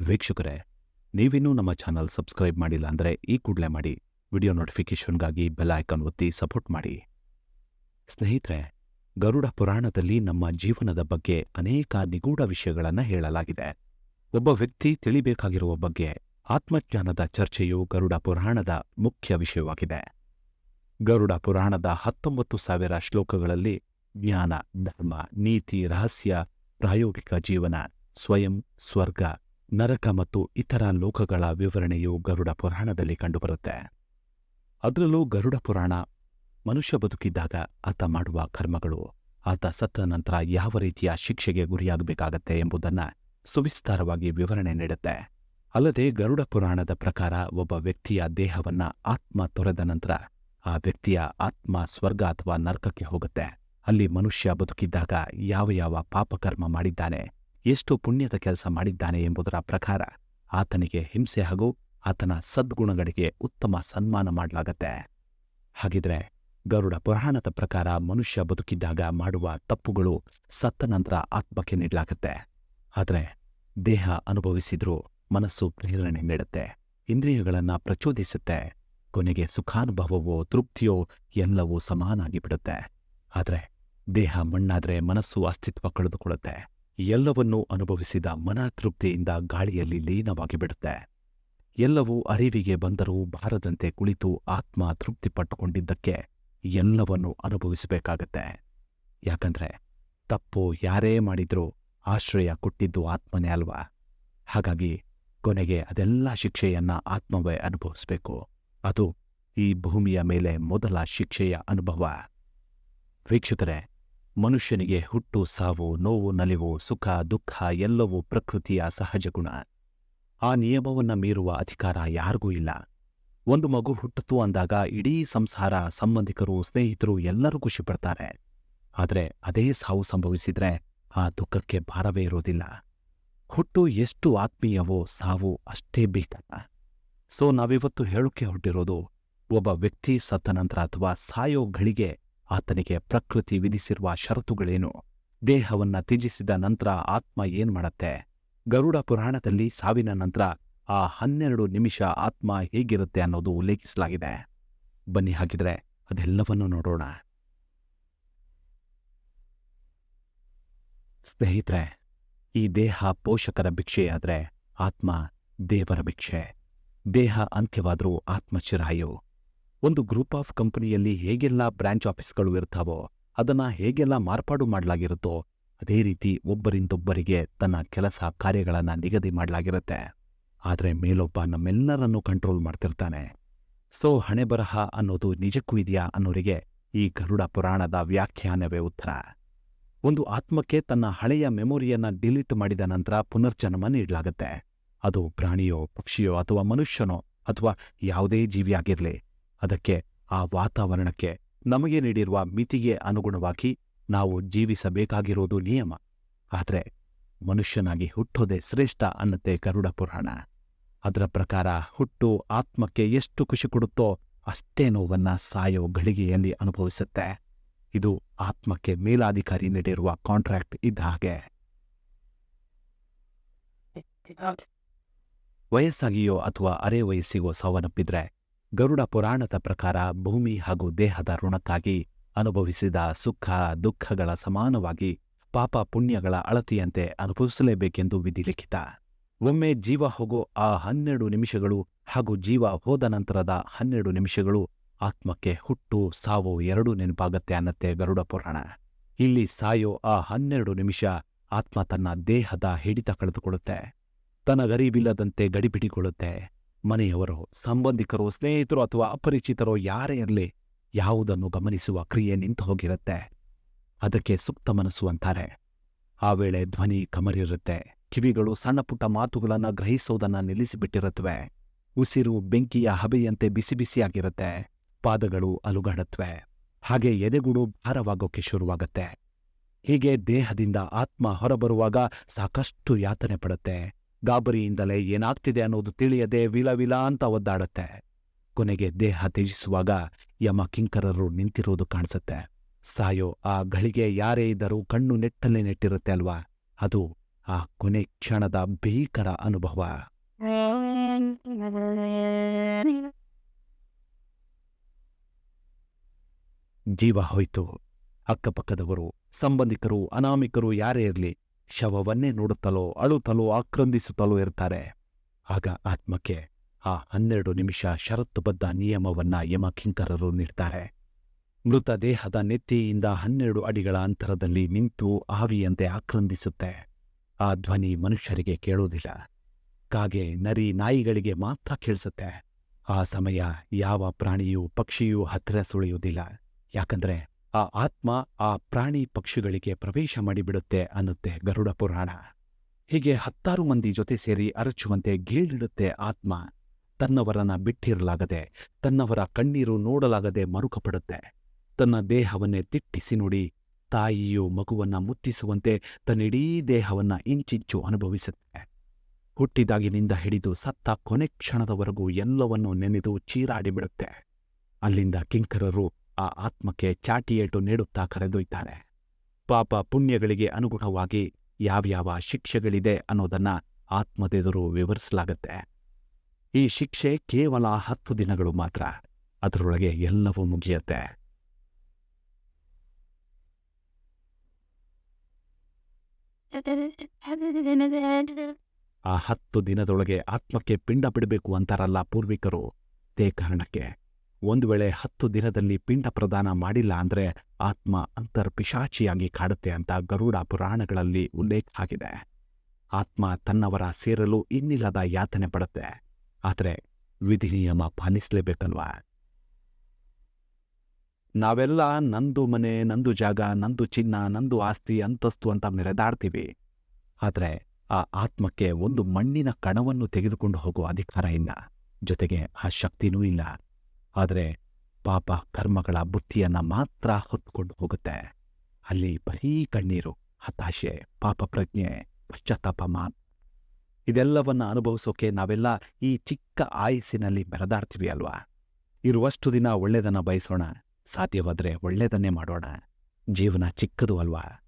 ವೀಕ್ಷಕರೇ, ನೀವಿನ್ನೂ ನಮ್ಮ ಚಾನಲ್ ಸಬ್ಸ್ಕ್ರೈಬ್ ಮಾಡಿಲ್ಲ ಅಂದರೆ ಈ ಕೂಡಲೇ ಮಾಡಿ, ವಿಡಿಯೋ ನೋಟಿಫಿಕೇಷನ್ಗಾಗಿ ಬೆಲ್ ಐಕಾನ್ ಒತ್ತಿ ಸಪೋರ್ಟ್ ಮಾಡಿ. ಸ್ನೇಹಿತರೆ, ಗರುಡ ಪುರಾಣದಲ್ಲಿ ನಮ್ಮ ಜೀವನದ ಬಗ್ಗೆ ಅನೇಕ ನಿಗೂಢ ವಿಷಯಗಳನ್ನು ಹೇಳಲಾಗಿದೆ. ಒಬ್ಬ ವ್ಯಕ್ತಿ ತಿಳಿಬೇಕಾಗಿರುವ ಬಗ್ಗೆ ಆತ್ಮಜ್ಞಾನದ ಚರ್ಚೆಯು ಗರುಡ ಪುರಾಣದ ಮುಖ್ಯ ವಿಷಯವಾಗಿದೆ. ಗರುಡ ಪುರಾಣದ ಹತ್ತೊಂಬತ್ತು ಸಾವಿರ ಶ್ಲೋಕಗಳಲ್ಲಿ ಜ್ಞಾನ, ಧರ್ಮ, ನೀತಿ, ರಹಸ್ಯ, ಪ್ರಾಯೋಗಿಕ ಜೀವನ, ಸ್ವಯಂ, ಸ್ವರ್ಗ ನರಕ ಮತ್ತು ಇತರ ಲೋಕಗಳ ವಿವರಣೆಯು ಗರುಡ ಪುರಾಣದಲ್ಲಿ ಕಂಡುಬರುತ್ತೆ. ಅದರಲ್ಲೂ ಗರುಡ ಪುರಾಣ ಮನುಷ್ಯ ಬದುಕಿದ್ದಾಗ ಆತ ಮಾಡುವ ಕರ್ಮಗಳು, ಆತ ಸತ್ತ ನಂತರ ಯಾವ ರೀತಿಯ ಶಿಕ್ಷೆಗೆ ಗುರಿಯಾಗಬೇಕಾಗತ್ತೆ ಎಂಬುದನ್ನ ಸುವಿಸ್ತಾರವಾಗಿ ವಿವರಣೆ ನೀಡುತ್ತೆ. ಅಲ್ಲದೆ ಗರುಡ ಪುರಾಣದ ಪ್ರಕಾರ ಒಬ್ಬ ವ್ಯಕ್ತಿಯ ದೇಹವನ್ನ ಆತ್ಮ ತೊರೆದ ನಂತರ ಆ ವ್ಯಕ್ತಿಯ ಆತ್ಮ ಸ್ವರ್ಗ ಅಥವಾ ನರ್ಕಕ್ಕೆ ಹೋಗುತ್ತೆ. ಅಲ್ಲಿ ಮನುಷ್ಯ ಬದುಕಿದ್ದಾಗ ಯಾವ ಯಾವ ಪಾಪಕರ್ಮ ಮಾಡಿದ್ದಾನೆ ಎಷ್ಟು ಪುಣ್ಯದ ಕೆಲಸ ಮಾಡಿದ್ದಾನೆ ಎಂಬುದರ ಪ್ರಕಾರ ಆತನಿಗೆ ಹಿಂಸೆ ಹಾಗೂ ಆತನ ಸದ್ಗುಣಗಳಿಗೆ ಉತ್ತಮ ಸನ್ಮಾನ ಮಾಡಲಾಗತ್ತೆ. ಹಾಗಿದ್ರೆ ಗರುಡ ಪುರಾಣದ ಪ್ರಕಾರ ಮನುಷ್ಯ ಬದುಕಿದ್ದಾಗ ಮಾಡುವ ತಪ್ಪುಗಳು ಸತ್ತ ನಂತರ ಆತ್ಮಕ್ಕೆ ನೀಡಲಾಗತ್ತೆ. ಆದರೆ ದೇಹ ಅನುಭವಿಸಿದ್ರೂ ಮನಸ್ಸು ಪ್ರೇರಣೆ ನೀಡುತ್ತೆ. ಇಂದ್ರಿಯಗಳನ್ನು ಪ್ರಚೋದಿಸುತ್ತೆ. ಕೊನೆಗೆ ಸುಖಾನುಭವವೋ ತೃಪ್ತಿಯೋ ಎಲ್ಲವೂ ಸಮಾನಾಗಿ ಬಿಡುತ್ತೆ. ಆದರೆ ದೇಹ ಮಣ್ಣಾದರೆ ಮನಸ್ಸು ಅಸ್ತಿತ್ವ ಕಳೆದುಕೊಳ್ಳುತ್ತೆ. ಎಲ್ಲವನ್ನೂ ಅನುಭವಿಸಿದ ಮನತೃಪ್ತಿಯಿಂದ ಗಾಳಿಯಲ್ಲಿ ಲೀನವಾಗಿ ಬಿಡುತ್ತೆ. ಎಲ್ಲವೂ ಅರಿವಿಗೆ ಬಂದರೂ ಬಾರದಂತೆ ಕುಳಿತು ಆತ್ಮ ತೃಪ್ತಿ ಪಟ್ಟುಕೊಂಡಿದ್ದಕ್ಕೆ ಎಲ್ಲವನ್ನೂ ಅನುಭವಿಸಬೇಕಾಗತ್ತೆ. ಯಾಕಂದ್ರೆ ತಪ್ಪು ಯಾರೇ ಮಾಡಿದ್ರೂ ಆಶ್ರಯ ಕೊಟ್ಟಿದ್ದು ಆತ್ಮನೇ ಅಲ್ವಾ? ಹಾಗಾಗಿ ಕೊನೆಗೆ ಅದೆಲ್ಲ ಶಿಕ್ಷೆಯನ್ನ ಆತ್ಮವೇ ಅನುಭವಿಸಬೇಕು. ಅದು ಈ ಭೂಮಿಯ ಮೇಲೆ ಮೊದಲ ಶಿಕ್ಷೆಯ ಅನುಭವ. ವೀಕ್ಷಕರೇ ಮನುಷ್ಯನಿಗೆ ಹುಟ್ಟು, ಸಾವು, ನೋವು, ನಲಿವು, ಸುಖ, ದುಃಖ ಎಲ್ಲವೂ ಪ್ರಕೃತಿಯ ಸಹಜ ಗುಣ. ಆ ನಿಯಮವನ್ನ ಮೀರುವ ಅಧಿಕಾರ ಯಾರಿಗೂ ಇಲ್ಲ. ಒಂದು ಮಗು ಹುಟ್ಟಿತು ಅಂದಾಗ ಇಡೀ ಸಂಸಾರ ಸಂಬಂಧಿಕರು, ಸ್ನೇಹಿತರು ಎಲ್ಲರೂ ಖುಷಿಪಡ್ತಾರೆ ಆದರೆ ಅದೇ ಸಾವು ಸಂಭವಿಸಿದರೆ ಆ ದುಃಖಕ್ಕೆ ಭಾರವೇ ಇರೋದಿಲ್ಲ. ಹುಟ್ಟು ಎಷ್ಟು ಆತ್ಮೀಯವೋ ಸಾವು ಅಷ್ಟೇ ಬೇಕಲ್ಲ. ಸೊ ನಾವಿವತ್ತು ಹೇಳೋಕೆ ಹೊರಟಿರೋದು, ಒಬ್ಬ ವ್ಯಕ್ತಿ ಸತ್ತ ನಂತರ ಅಥವಾ ಸಾಯೋ ಗಳಿಗೆ ಆತನಿಗೆ ಪ್ರಕೃತಿ ವಿಧಿಸಿರುವ ಷರತ್ತುಗಳೇನು? ದೇಹವನ್ನ ತ್ಯಜಿಸಿದ ನಂತರ ಆತ್ಮ ಏನ್ ಮಾಡತ್ತೆ? ಗರುಡ ಪುರಾಣದಲ್ಲಿ ಸಾವಿನ ನಂತರ ಆ ಹನ್ನೆರಡು ನಿಮಿಷ ಆತ್ಮ ಹೇಗಿರುತ್ತೆ ಅನ್ನೋದು ಉಲ್ಲೇಖಿಸಲಾಗಿದೆ. ಬನ್ನಿ ಹಾಗಿದ್ರೆ ಅದೆಲ್ಲವನ್ನೂ ನೋಡೋಣ. ಸ್ನೇಹಿತರೆ, ಈ ದೇಹ ಪೋಷಕರ ಭಿಕ್ಷೆಯಾದ್ರೆ ಆತ್ಮ ದೇವರ ಭಿಕ್ಷೆ. ದೇಹ ಅಂತ್ಯವಾದರೂ ಆತ್ಮ ಚಿರಾಯು. ಒಂದು ಗ್ರೂಪ್ ಆಫ್ ಕಂಪನಿಯಲ್ಲಿ ಹೇಗೆಲ್ಲ ಬ್ರಾಂಚ್ ಆಫೀಸ್ಗಳು ಇರ್ತಾವೋ ಅದನ್ನ ಹೇಗೆಲ್ಲ ಮಾರ್ಪಾಡು ಮಾಡಲಾಗಿರುತ್ತೋ ಅದೇ ರೀತಿ ಒಬ್ಬರಿಂದೊಬ್ಬರಿಗೆ ತನ್ನ ಕೆಲಸ ಕಾರ್ಯಗಳನ್ನು ನಿಗದಿ ಮಾಡಲಾಗಿರುತ್ತೆ. ಆದರೆ ಮೇಲೊಬ್ಬ ನಮ್ಮೆಲ್ಲರನ್ನೂ ಕಂಟ್ರೋಲ್ ಮಾಡ್ತಿರ್ತಾನೆ. ಸೊ, ಹಣೆ ಬರಹ ಅನ್ನೋದು ನಿಜಕ್ಕೂ ಇದೆಯಾ ಅನ್ನೋರಿಗೆ ಈ ಗರುಡ ಪುರಾಣದ ವ್ಯಾಖ್ಯಾನವೇ ಉತ್ತರ. ಒಂದು ಆತ್ಮಕ್ಕೆ ತನ್ನ ಹಳೆಯ ಮೆಮೊರಿಯನ್ನ ಡಿಲೀಟ್ ಮಾಡಿದ ನಂತರ ಪುನರ್ಜನ್ಮ ನೀಡಲಾಗುತ್ತೆ. ಅದು ಪ್ರಾಣಿಯೋ, ಪಕ್ಷಿಯೋ ಅಥವಾ ಮನುಷ್ಯನೋ ಅಥವಾ ಯಾವುದೇ ಜೀವಿಯಾಗಿರಲಿ ಅದಕ್ಕೆ ಆ ವಾತಾವರಣಕ್ಕೆ ನಮಗೆ ನೀಡಿರುವ ಮಿತಿಗೆ ಅನುಗುಣವಾಗಿ ನಾವು ಜೀವಿಸಬೇಕಾಗಿರೋದು ನಿಯಮ. ಆದರೆ ಮನುಷ್ಯನಾಗಿ ಹುಟ್ಟೋದೇ ಶ್ರೇಷ್ಠ ಅನ್ನತ್ತೆ ಗರುಡ ಪುರಾಣ. ಅದರ ಪ್ರಕಾರ ಹುಟ್ಟು ಆತ್ಮಕ್ಕೆ ಎಷ್ಟು ಖುಷಿ ಕೊಡುತ್ತೋ ಅಷ್ಟೇ ನೋವನ್ನು ಸಾಯೋ ಘಳಿಗೆಯಲ್ಲಿ ಅನುಭವಿಸುತ್ತೆ. ಇದು ಆತ್ಮಕ್ಕೆ ಮೇಲಾಧಿಕಾರಿ ನೀಡಿರುವ ಕಾಂಟ್ರಾಕ್ಟ್ ಇದ್ದ ಹಾಗೆ. ವಯಸ್ಸಾಗಿಯೋ ಅಥವಾ ಅರೆ ವಯಸ್ಸಿಗೋ ಸಾವನ್ನಪ್ಪಿದ್ರೆ ಗರುಡ ಪುರಾಣದ ಪ್ರಕಾರ ಭೂಮಿ ಹಾಗೂ ದೇಹದ ಋಣಕ್ಕಾಗಿ ಅನುಭವಿಸಿದ ಸುಖ, ದುಃಖಗಳ ಸಮಾನವಾಗಿ ಪಾಪ ಪುಣ್ಯಗಳ ಅಳತೆಯಂತೆ ಅನುಭವಿಸಲೇಬೇಕೆಂದು ವಿಧಿಲಿಖಿತ ಒಮ್ಮೆ ಜೀವ ಹೋಗೋ ಆ ಹನ್ನೆರಡು ನಿಮಿಷಗಳು ಹಾಗೂ ಜೀವ ಹೋದ ನಂತರದ ಹನ್ನೆರಡು ನಿಮಿಷಗಳು ಆತ್ಮಕ್ಕೆ ಹುಟ್ಟು, ಸಾವು ಎರಡೂ ನೆನಪಾಗತ್ತೆ ಅನ್ನತ್ತೆ ಗರುಡ ಪುರಾಣ. ಇಲ್ಲಿ ಸಾಯೋ ಆ ಹನ್ನೆರಡು ನಿಮಿಷ ಆತ್ಮ ತನ್ನ ದೇಹದ ಹಿಡಿತ ಕಳೆದುಕೊಳ್ಳುತ್ತೆ. ತನ್ನ ತನಗರಿವಿಲ್ಲದಂತೆ ಗಡಿಬಿಡಿಗೊಳ್ಳುತ್ತೆ ಮನೆಯವರು, ಸಂಬಂಧಿಕರೋ, ಸ್ನೇಹಿತರು ಅಥವಾ ಅಪರಿಚಿತರೋ ಯಾರೇ ಇರಲಿ, ಯಾವುದನ್ನು ಗಮನಿಸುವ ಕ್ರಿಯೆ ನಿಂತು ಹೋಗಿರುತ್ತೆ. ಅದಕ್ಕೆ ಸುಪ್ತ ಮನಸ್ಸು ಅಂತಾರೆ. ಆ ವೇಳೆ ಧ್ವನಿ ಕಮರಿರುತ್ತೆ. ಕಿವಿಗಳು ಸಣ್ಣಪುಟ್ಟ ಮಾತುಗಳನ್ನು ಗ್ರಹಿಸೋದನ್ನ ನಿಲ್ಲಿಸಿಬಿಟ್ಟಿರುತ್ತವೆ ಉಸಿರು ಬೆಂಕಿಯ ಹಬೆಯಂತೆ ಬಿಸಿ ಬಿಸಿಯಾಗಿರುತ್ತೆ. ಪಾದಗಳು ಅಲುಗಾಡತ್ವೆ. ಹಾಗೆ ಎದೆಗುಡು ಭಾರವಾಗೋಕೆ ಶುರುವಾಗತ್ತೆ. ಹೀಗೆ ದೇಹದಿಂದ ಆತ್ಮ ಹೊರಬರುವಾಗ ಸಾಕಷ್ಟು ಯಾತನೆ ಪಡುತ್ತೆ. ಗಾಬರಿಯಿಂದಲೇ ಏನಾಗ್ತಿದೆ ಅನ್ನೋದು ತಿಳಿಯದೆ ವಿಲವಿಲ ವಿಲ ಅಂತ ಒದ್ದಾಡುತ್ತೆ. ಕೊನೆಗೆ ದೇಹ ತ್ಯಜಿಸುವಾಗ ಯಮ ಕಿಂಕರರು ನಿಂತಿರೋದು ಕಾಣಿಸುತ್ತೆ. ಸಾಯೋ, ಆ ಗಳಿಗೆ ಯಾರೇ ಇದ್ದರೂ ಕಣ್ಣು ನೆಟ್ಟಲ್ಲೇ ನೆಟ್ಟಿರುತ್ತೆ ಅಲ್ವಾ? ಅದು ಆ ಕೊನೆ ಕ್ಷಣದ ಭೀಕರ ಅನುಭವ. ಜೀವ ಹೋಯ್ತು. ಅಕ್ಕಪಕ್ಕದವರು, ಸಂಬಂಧಿಕರು, ಅನಾಮಿಕರು ಯಾರೇ ಇರಲಿ ಶವವನ್ನೇ ನೋಡುತ್ತಲೋ, ಅಳುತ್ತಲೋ, ಆಕ್ರಂದಿಸುತ್ತಲೋ ಇರ್ತಾರೆ. ಆಗ ಆತ್ಮಕ್ಕೆ ಆ ಹನ್ನೆರಡು ನಿಮಿಷ ಷರತ್ತುಬದ್ಧ ನಿಯಮವನ್ನ ಯಮಕಿಂಕರರು ನೀಡ್ತಾರೆ. ಮೃತ ದೇಹದ ನೆತ್ತಿಯಿಂದ ಹನ್ನೆರಡು ಅಡಿಗಳ ಅಂತರದಲ್ಲಿ ನಿಂತು ಆವಿಯಂತೆ ಆಕ್ರಂದಿಸುತ್ತೆ. ಆ ಧ್ವನಿ ಮನುಷ್ಯರಿಗೆ ಕೇಳೋದಿಲ್ಲ. ಕಾಗೆ ನರಿ ನಾಯಿಗಳಿಗೆ ಮಾತ್ರ ಕೇಳಿಸುತ್ತೆ. ಆ ಸಮಯ ಯಾವ ಪ್ರಾಣಿಯೂ ಪಕ್ಷಿಯೂ ಹತ್ತಿರ ಸುಳಿಯುವುದಿಲ್ಲ. ಯಾಕಂದ್ರೆ ಆ ಆತ್ಮ ಆ ಪ್ರಾಣಿ ಪಕ್ಷಿಗಳಿಗೆ ಪ್ರವೇಶ ಮಾಡಿಬಿಡುತ್ತೆ ಅನ್ನುತ್ತೆ ಗರುಡ ಪುರಾಣ. ಹೀಗೆ ಹತ್ತಾರು ಮಂದಿ ಜೊತೆ ಸೇರಿ ಅರಚುವಂತೆ ಗೇಳಿಡುತ್ತೆ ಆತ್ಮ. ತನ್ನವರನ್ನ ಬಿಟ್ಟಿರಲಾಗದೆ, ತನ್ನವರ ಕಣ್ಣೀರು ನೋಡಲಾಗದೆ ಮರುಕಪಡುತ್ತೆ. ತನ್ನ ದೇಹವನ್ನೇ ತಿಟ್ಟಿಸಿ ನೋಡಿ, ತಾಯಿಯು ಮಗುವನ್ನ ಮುತ್ತಿಸುವಂತೆ ತನ್ನಿಡೀ ದೇಹವನ್ನ ಇಂಚಿಂಚು ಅನುಭವಿಸುತ್ತೆ. ಹುಟ್ಟಿದಾಗಿನಿಂದ ಹಿಡಿದು ಸತ್ತ ಕೊನೆ ಕ್ಷಣದವರೆಗೂ ಎಲ್ಲವನ್ನೂ ನೆನೆದು ಚೀರಾಡಿಬಿಡುತ್ತೆ. ಅಲ್ಲಿಂದ ಕಿಂಕರರು ಆ ಆತ್ಮಕ್ಕೆ ಚಾಟಿಯೇಟು ನೀಡುತ್ತಾ ಕರೆದೊಯ್ತಾರೆ ಪಾಪ ಪುಣ್ಯಗಳಿಗೆ ಅನುಗುಣವಾಗಿ ಯಾವ್ಯಾವ ಶಿಕ್ಷೆಗಳಿದೆ ಅನ್ನೋದನ್ನ ಆತ್ಮದೆದುರು ವಿವರಿಸಲಾಗತ್ತೆ. ಈ ಶಿಕ್ಷೆ ಕೇವಲ ಹತ್ತು ದಿನಗಳು ಮಾತ್ರ, ಅದರೊಳಗೆ ಎಲ್ಲವೂ ಮುಗಿಯತ್ತೆ. ಆ ಹತ್ತು ದಿನದೊಳಗೆ ಆತ್ಮಕ್ಕೆ ಪಿಂಡ ಬಿಡಬೇಕು ಅಂತಾರಲ್ಲ ಪೂರ್ವಿಕರು ತೇ ಕಾರಣಕ್ಕೆ. ಒಂದು ವೇಳೆ ಹತ್ತು ದಿನದಲ್ಲಿ ಪಿಂಡ ಪ್ರದಾನ ಮಾಡಿಲ್ಲ ಅಂದರೆ ಆತ್ಮ ಅಂತರ್ಪಿಶಾಚಿಯಾಗಿ ಕಾಡುತ್ತೆ ಅಂತ ಗರುಡ ಪುರಾಣಗಳಲ್ಲಿ ಉಲ್ಲೇಖ ಆಗಿದೆ. ಆತ್ಮ ತನ್ನವರ ಸೇರಲು ಇನ್ನಿಲ್ಲದ ಯಾತನೆ ಪಡುತ್ತೆ. ಆದರೆ ವಿಧಿ ನಿಯಮ ಪಾಲಿಸಲೇಬೇಕಲ್ವಾ? ನಾವೆಲ್ಲ ನಂದು ಮನೆ, ನಂದು ಜಾಗ, ನಂದು ಚಿನ್ನ, ನಂದು ಆಸ್ತಿ, ಅಂತಸ್ತು ಅಂತ ಮೆರೆದಾಡ್ತೀವಿ. ಆದರೆ ಆ ಆತ್ಮಕ್ಕೆ ಒಂದು ಮಣ್ಣಿನ ಕಣವನ್ನು ತೆಗೆದುಕೊಂಡು ಹೋಗುವ ಅಧಿಕಾರ ಇಲ್ಲ. ಜೊತೆಗೆ ಆ ಶಕ್ತಿನೂ ಇಲ್ಲ. ಆದರೆ ಪಾಪ ಕರ್ಮಗಳ ಬುತ್ತಿಯನ್ನು ಮಾತ್ರ ಹೊತ್ಕೊಂಡು ಹೋಗುತ್ತೆ. ಅಲ್ಲಿ ಬರೀ ಕಣ್ಣೀರು, ಹತಾಶೆ, ಪಾಪ ಪ್ರಜ್ಞೆ, ಪಶ್ಚಾತ್ತಾಪ ಮಾನ್ ಇದೆಲ್ಲವನ್ನ ಅನುಭವಿಸೋಕೆ ನಾವೆಲ್ಲ ಈ ಚಿಕ್ಕ ಆಯಸ್ಸಿನಲ್ಲಿ ಮೆರೆದಾಡ್ತೀವಿ ಅಲ್ವಾ? ಇರುವಷ್ಟು ದಿನ ಒಳ್ಳೆಯದನ್ನ ಬಯಸೋಣ, ಸಾಧ್ಯವಾದರೆ ಒಳ್ಳೆಯದನ್ನೇ ಮಾಡೋಣ. ಜೀವನ ಚಿಕ್ಕದು ಅಲ್ವಾ?